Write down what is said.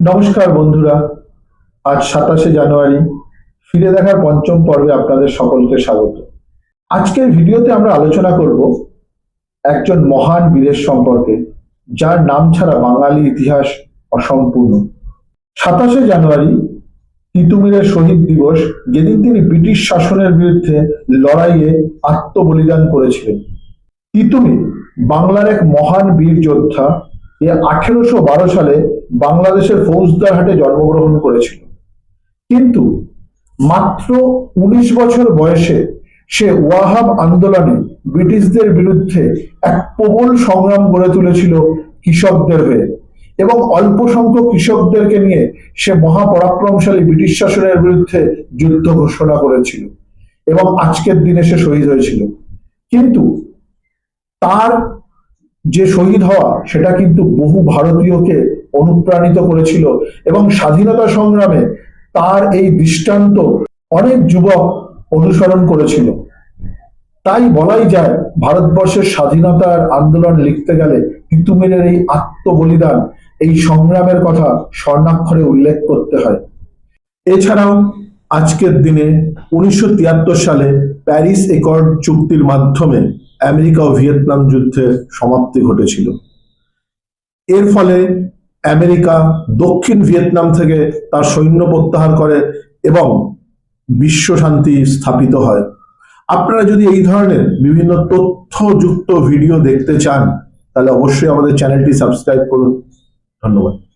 নমস্কার বন্ধুরা, আজ সাতাশে জানুয়ারি। ফিরে দেখার পঞ্চম পর্বে আপনাদের সকলকে স্বাগত। আজকের ভিডিওতে আমরা আলোচনা করব একজন মহান বীরের সম্পর্কে, যার নাম ছাড়া বাঙালি ইতিহাস অসম্পূর্ণ। সাতাশে জানুয়ারি, তিতুমিরের শহীদ দিবস, যেদিন তিনি ব্রিটিশ শাসনের বিরুদ্ধে লড়াইয়ে আত্মবলিদান করেছিলেন। তিতুমির বাংলার এক মহান বীর যোদ্ধা আঠেরোশো বারো সালে বাংলাদেশের ফৌজদারহাটে জন্মগ্রহণ করেছিল। কিন্তু মাত্র উনিশ বছর বয়সে সে ওয়াহাব আন্দোলনে ব্রিটিশদের বিরুদ্ধে এক প্রবল সংগ্রাম গড়ে তুলেছিল কৃষকদের হয়ে এবং অল্প সংখ্যক কৃষকদেরকে নিয়ে সে মহাপরাক্রমশালী ব্রিটিশ শাসনের বিরুদ্ধে যুদ্ধ ঘোষণা করেছিল এবং আজকের দিনে সে শহীদ হয়েছিল। কিন্তু তার যে শহীদ হওয়া, সেটা কিন্তু বহু ভারতীয়কে অনুপ্রাণিত করেছিল এবং স্বাধীনতা সংগ্রামে তার এই দৃষ্টান্ত অনেক যুবক অনুসরণ করেছিল। তাই বলাই যায়, ভারতবর্ষের স্বাধীনতার আন্দোলন লিখতে গেলে তিতুমিরের এই আত্মবলিদান, এই সংগ্রামের কথা স্বর্ণাক্ষরে উল্লেখ করতে হয়। এছাড়াও, আজকের দিনে উনিশশো তিয়াত্তর সালে প্যারিস একর্ড চুক্তির মাধ্যমে আমেরিকা ও ভিয়েতনাম যুদ্ধের সমাপ্তি ঘটেছিল। এর ফলে আমেরিকা দক্ষিণ ভিয়েতনাম থেকে তার সৈন্য প্রত্যাহার করে এবং বিশ্ব শান্তি স্থাপিত হয়। আপনারা যদি এই ধরনের বিভিন্ন তথ্যযুক্ত ভিডিও দেখতে চান, তাহলে অবশ্যই আমাদের চ্যানেলটি সাবস্ক্রাইব করুন। ধন্যবাদ।